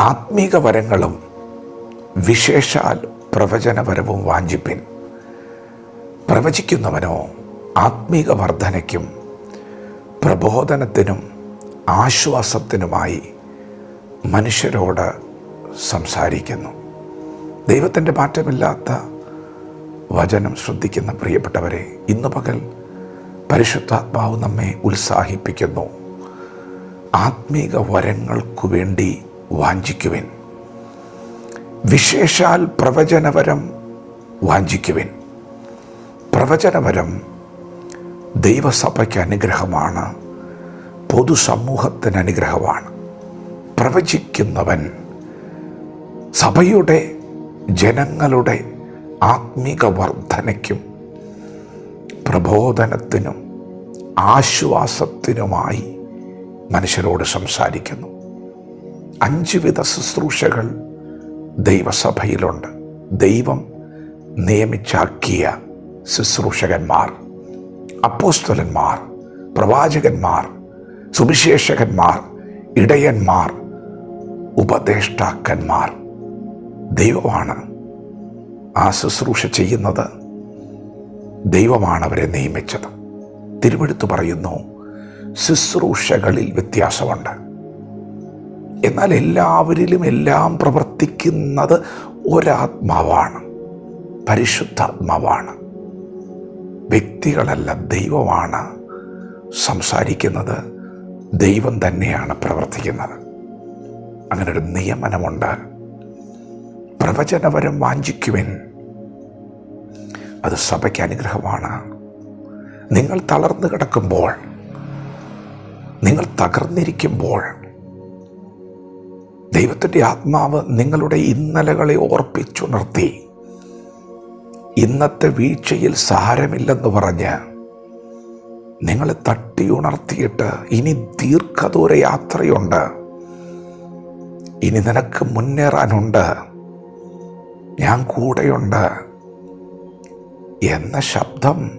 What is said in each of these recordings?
ആത്മീക വരങ്ങളും വിശേഷാൽ പ്രവചനപരവും വാഞ്ചിപ്പിൻ. പ്രവചിക്കുന്നവനോ ആത്മീക വർധനയ്ക്കും പ്രബോധനത്തിനും ആശ്വാസത്തിനുമായി മനുഷ്യരോട് സംസാരിക്കുന്നു. ദൈവത്തിന്റെ മാറ്റമില്ലാത്ത വചനം ശ്രദ്ധിക്കുന്ന പ്രിയപ്പെട്ടവരെ ഇന്ന് പകൽ പരിശുദ്ധാത്മാവ് നമ്മെ ഉത്സാഹിപ്പിക്കുന്നു. ആത്മീക വരങ്ങൾക്കു വേണ്ടി വാഞ്ചിക്കുവിൻ. വിശേഷാൽ പ്രവചനപരം വാഞ്ചിക്കുവിൻ. പ്രവചനപരം ദൈവസഭയ്ക്ക് അനുഗ്രഹമാണ് പൊതുസമൂഹത്തിന് അനുഗ്രഹമാണ്. പ്രവചിക്കുന്നവൻ സഭയുടെ ജനങ്ങളുടെ ആത്മീക വർധനയ്ക്കും പ്രബോധനത്തിനും ആശ്വാസത്തിനുമായി മനുഷ്യരോട് സംസാരിക്കുന്നു. അഞ്ച് വിധ ശുശ്രൂഷകൾ ദൈവസഭയിലുണ്ട്. ദൈവം നിയമിച്ചാക്കിയ ശുശ്രൂഷകന്മാർ അപ്പോസ്തലന്മാർ പ്രവാചകന്മാർ സുവിശേഷകന്മാർ ഇടയന്മാർ ഉപദേഷ്ടാക്കന്മാർ. ദൈവമാണ് ആ ശുശ്രൂഷ ചെയ്യുന്നത്. ദൈവമാണ് അവരെ നിയമിച്ചത്. തിരുവെടുത്ത് പറയുന്നു ശുശ്രൂഷകളിൽ വ്യത്യാസമുണ്ട്. എന്നാൽ എല്ലാവരിലും എല്ലാം പ്രവർത്തിക്കുന്നത് ഒരാത്മാവാണ് പരിശുദ്ധാത്മാവാണ്. വ്യക്തികളല്ല ദൈവമാണ് സംസാരിക്കുന്നത് ദൈവം തന്നെയാണ് പ്രവർത്തിക്കുന്നത്. അങ്ങനെ ഒരു നിയമനമുണ്ട്. പ്രവചനപരം വാഞ്ചിക്കുവിൻ. അത് സഭയ്ക്ക് അനുഗ്രഹമാണ്. നിങ്ങൾ തളർന്നു കിടക്കുമ്പോൾ നിങ്ങൾ തകർന്നിരിക്കുമ്പോൾ ദൈവത്തിന്റെ ആത്മാവ് നിങ്ങളുടെ ഇന്നലകളെ ഓർപ്പിച്ചുണർത്തി ഇന്നത്തെ വീഴ്ചയിൽ സാരമില്ലെന്ന് പറഞ്ഞ് നിങ്ങളെ തട്ടി ഉണർത്തിയിട്ട് ഇനി ദീർഘദൂര യാത്രയുണ്ട്. ഇനി നിനക്ക് മുന്നേറാനുണ്ട്. ഞാൻ കൂടെയുണ്ട് എന്ന ശബ്ദം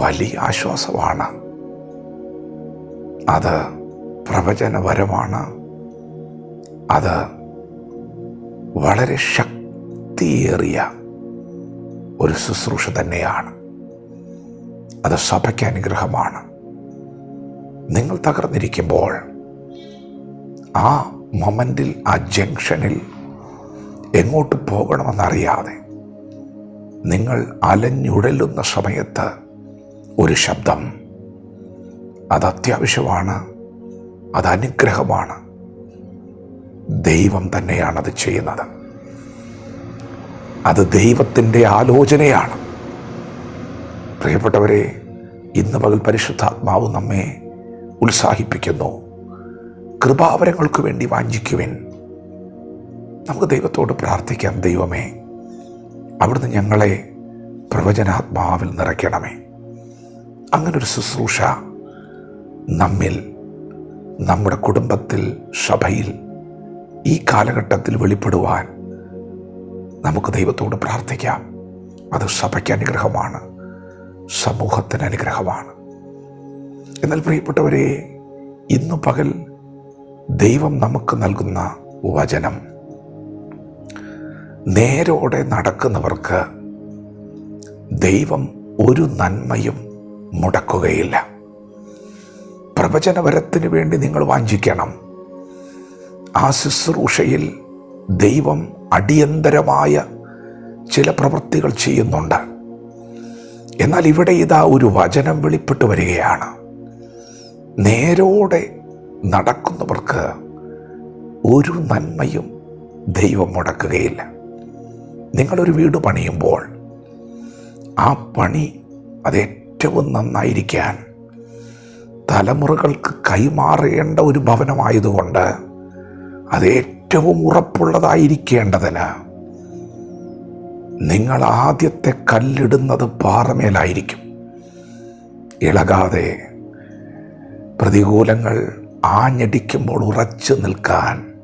വലിയ ആശ്വാസമാണ്. അത് പ്രവചനപരമാണ്. അത് വളരെ ശക്തിയേറിയ ഒരു ശുശ്രൂഷ തന്നെയാണ്. അത് സഭയ്ക്ക് അനുഗ്രഹമാണ്. നിങ്ങൾ തകർന്നിരിക്കുമ്പോൾ ആ മൊമെന്റിൽ ആ ജംഗ്ഷനിൽ എങ്ങോട്ട് പോകണമെന്നറിയാതെ നിങ്ങൾ അലഞ്ഞുഴലുന്ന സമയത്ത് ഒരു ശബ്ദം. അത് അത്യാവശ്യമാണ്. അത് അനുഗ്രഹമാണ്. ദൈവം തന്നെയാണ് അത് ചെയ്യുന്നത്. അത് ദൈവത്തിന്റെ ആലോചനയാണ്. പ്രിയപ്പെട്ടവരെ ഇന്ന് പകൽ പരിശുദ്ധാത്മാവ് നമ്മെ ഉത്സാഹിപ്പിക്കുന്നു. കൃപാവരങ്ങൾക്ക് വേണ്ടി വാഞ്ചിക്കുവിൻ. നമുക്ക് ദൈവത്തോട് പ്രാർത്ഥിക്കാം ദൈവമേ അവിടുന്ന് ഞങ്ങളെ പ്രവചനാത്മാവിൽ നിറയ്ക്കണമേ. അങ്ങനൊരു ശുശ്രൂഷ നമ്മിൽ നമ്മുടെ കുടുംബത്തിൽ സഭയിൽ ഈ കാലഘട്ടത്തിൽ വെളിപ്പെടുവാൻ നമുക്ക് ദൈവത്തോട് പ്രാർത്ഥിക്കാം. അത് സഭയ്ക്ക് അനുഗ്രഹമാണ്. സമൂഹത്തിന് അനുഗ്രഹമാണ്. എന്നാൽ പ്രിയപ്പെട്ടവരെ ഇന്നു പകൽ ദൈവം നമുക്ക് നൽകുന്ന വചനം നേരോടെ നടക്കുന്നവർക്ക് ദൈവം ഒരു നന്മയും മുടക്കുകയില്ല. പ്രവചനപരത്തിന് വേണ്ടി നിങ്ങൾ വാഞ്ചിക്കണം. ആ ശുശ്രൂഷയിൽ ദൈവം അടിയന്തരമായ ചില പ്രവൃത്തികൾ ചെയ്യുന്നുണ്ട്. എന്നാൽ ഇവിടെ ഇതാ ഒരു വചനം വെളിപ്പെട്ടു വരികയാണ്. നേരോടെ നടക്കുന്നവർക്ക് ഒരു നന്മയും ദൈവം മുടക്കുകയില്ല. നിങ്ങളൊരു വീട് പണിയുമ്പോൾ ആ പണി അത് ഏറ്റവും നന്നായിരിക്കാൻ തലമുറകൾക്ക് കൈമാറേണ്ട ഒരു ഭവനമായതുകൊണ്ട് അത് ഏറ്റവും ഉറപ്പുള്ളതായിരിക്കേണ്ടതിന് നിങ്ങൾ ആദ്യത്തെ കല്ലിടുന്നത് പാറമേലായിരിക്കും. ഇളകാതെ പ്രതികൂലങ്ങൾ ആഞ്ഞടിക്കുമ്പോൾ ഉറച്ചു നിൽക്കാൻ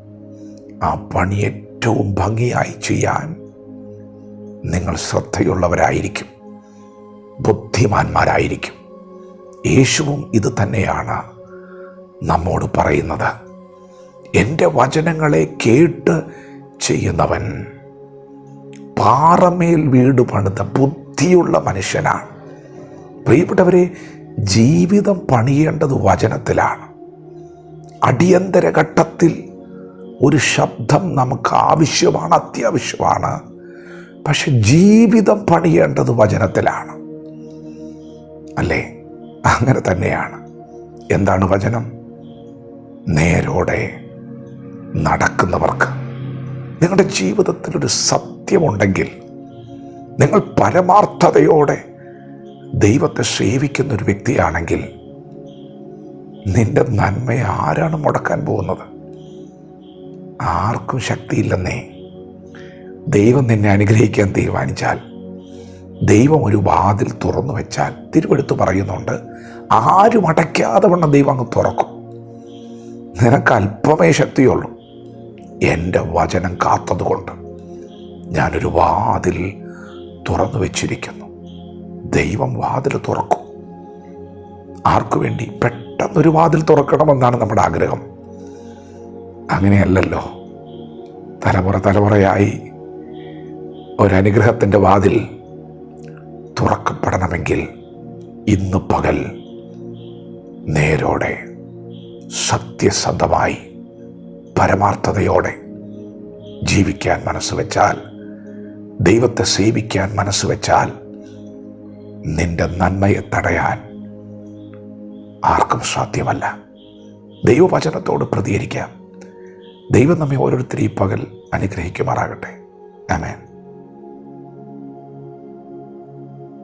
ആ പണി ഏറ്റവും ഭംഗിയായി ചെയ്യാൻ നിങ്ങൾ ശ്രദ്ധയുള്ളവരായിരിക്കും. ബുദ്ധിമാന്മാരായിരിക്കും. യേശുവും ഇത് തന്നെയാണ് നമ്മോട് പറയുന്നത്. എന്റെ വചനങ്ങളെ കേട്ട് ചെയ്യുന്നവൻ പാറമേൽ വീട് പണിത ബുദ്ധിയുള്ള മനുഷ്യനാണ്. പ്രിയപ്പെട്ടവരെ ജീവിതം പണിയേണ്ടത് വചനത്തിലാണ്. അടിയന്തര ഘട്ടത്തിൽ ഒരു ശബ്ദം നമുക്ക് ആവശ്യമാണ് അത്യാവശ്യമാണ്. പക്ഷെ ജീവിതം പണിയേണ്ടത് വചനത്തിലാണ്. അല്ലേ? അങ്ങനെ തന്നെയാണ്. എന്താണ് വചനം? നേരോടെ നടക്കുന്നവർക്ക്. നിങ്ങളുടെ ജീവിതത്തിൽ ഒരു സത്യമുണ്ടെങ്കിൽ നിങ്ങൾ പരമാർത്ഥതയോടെ ദൈവത്തെ സേവിക്കുന്ന ഒരു വ്യക്തിയാണെങ്കിൽ നിന്റെ നന്മയെ ആരാണ് മുടക്കാൻ പോകുന്നത്? ആർക്കും ശക്തിയില്ലെന്നേ. ദൈവം നിന്നെ അനുഗ്രഹിക്കാൻ തീരുമാനിച്ചാൽ ദൈവം ഒരു വാതിൽ തുറന്നു വെച്ചാൽ തിരുവെടുത്ത് പറയുന്നുണ്ട് ആരും അടയ്ക്കാതെ വണ്ണം ദൈവം അങ്ങ് തുറക്കും. നിനക്ക് അല്പമേ ശക്തിയുള്ളൂ. എന്റെ വചനം കാത്തതുകൊണ്ട് ഞാനൊരു വാതിൽ തുറന്നു വെച്ചിരിക്കുന്നു. ദൈവം വാതിൽ തുറക്കും. ആർക്കു വേണ്ടി പെട്ടെന്നൊരു വാതിൽ തുറക്കണമെന്നാണ് നമ്മുടെ ആഗ്രഹം. അങ്ങനെയല്ലല്ലോ. തലമുറ തലമുറയായി ഒരനുഗ്രഹത്തിന്റെ വാതിൽ തുറക്കപ്പെടണമെങ്കിൽ ഇന്ന് പകൽ നേരോടെ സത്യസന്ധമായി പരമാർത്ഥതയോടെ ജീവിക്കാൻ മനസ്സ് വെച്ചാൽ ദൈവത്തെ സേവിക്കാൻ മനസ്സ് വെച്ചാൽ നിന്റെ നന്മയെ തടയാൻ ആർക്കും സാധ്യമല്ല. ദൈവവചനത്തോട് പ്രതികരിക്കാം. ദൈവം നമ്മെ ഓരോരുത്തരെയും പകൽ അനുഗ്രഹിക്കുമാറാകട്ടെ. ആമേൻ.